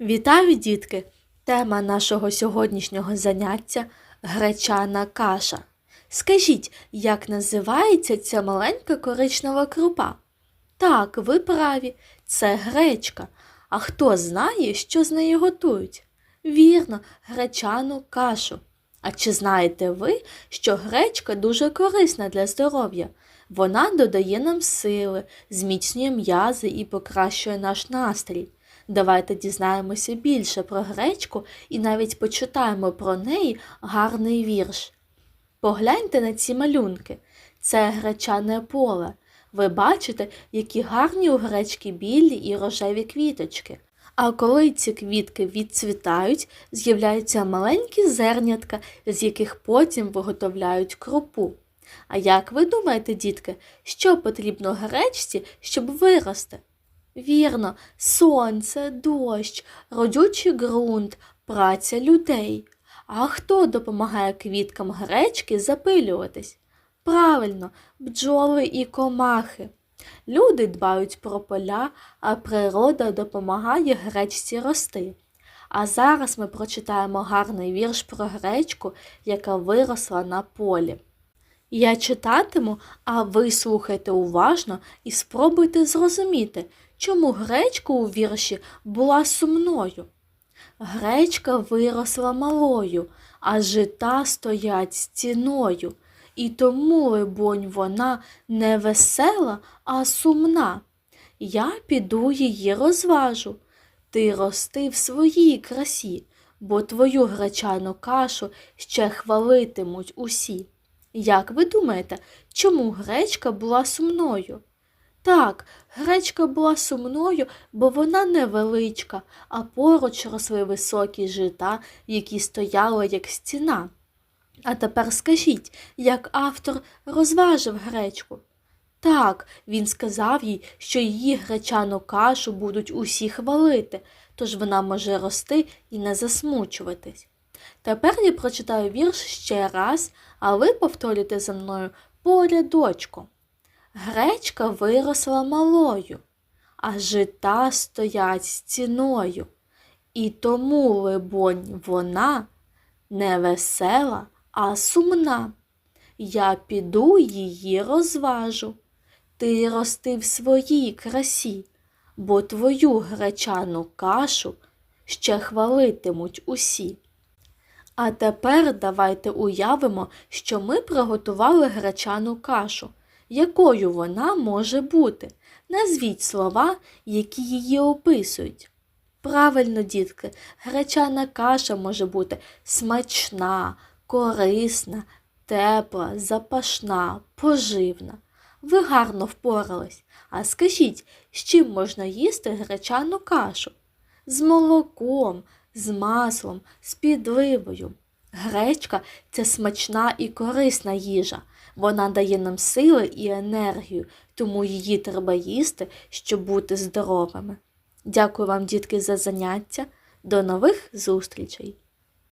Вітаю, дітки! Тема нашого сьогоднішнього заняття гречана каша. Скажіть, як називається ця маленька коричнева крупа? Так, ви праві, це гречка. А хто знає, що з нею готують? Вірно, гречану кашу. А чи знаєте ви, що гречка дуже корисна для здоров'я? Вона додає нам сили, зміцнює м'язи і покращує наш настрій. Давайте дізнаємося більше про гречку і навіть почитаємо про неї гарний вірш. Погляньте на ці малюнки. Це гречане поле. Ви бачите, які гарні у гречки білі і рожеві квіточки. А коли ці квітки відцвітають, з'являються маленькі зернятка, з яких потім виготовляють крупу. А як ви думаєте, дітки, що потрібно гречці, щоб вирости? Вірно, сонце, дощ, родючий ґрунт, праця людей. А хто допомагає квіткам гречки запилюватись? Правильно, бджоли і комахи. Люди дбають про поля, а природа допомагає гречці рости. А зараз ми прочитаємо гарний вірш про гречку, яка виросла на полі. Я читатиму, а ви слухайте уважно і спробуйте зрозуміти, чому гречка у вірші була сумною. Гречка виросла малою, а жита стоять стіною, і тому, либонь, вона не весела, а сумна. Я піду її розважу. Ти рости в своїй красі, бо твою гречану кашу ще хвалитимуть усі. Як ви думаєте, чому гречка була сумною? Так, гречка була сумною, бо вона невеличка, а поруч росли високі жита, які стояли як стіна. А тепер скажіть, як автор розважив гречку? Так, він сказав їй, що її гречану кашу будуть усі хвалити, тож вона може рости і не засмучуватись. Тепер я прочитаю вірш ще раз, а ви повторюйте за мною по рядочку. Гречка виросла малою, а жита стоять стіною. І тому, либонь, вона не весела, а сумна. Я піду її розважу. Ти рости в своїй красі, бо твою гречану кашу ще хвалитимуть усі. А тепер давайте уявимо, що ми приготували гречану кашу. Якою вона може бути? Назвіть слова, які її описують. Правильно, дітки, гречана каша може бути смачна, корисна, тепла, запашна, поживна. Ви гарно впорались. А скажіть, з чим можна їсти гречану кашу? З молоком, з маслом, з підливою. Гречка це смачна і корисна їжа. Вона дає нам сили і енергію, тому її треба їсти, щоб бути здоровими. Дякую вам, дітки, за заняття. До нових зустрічей!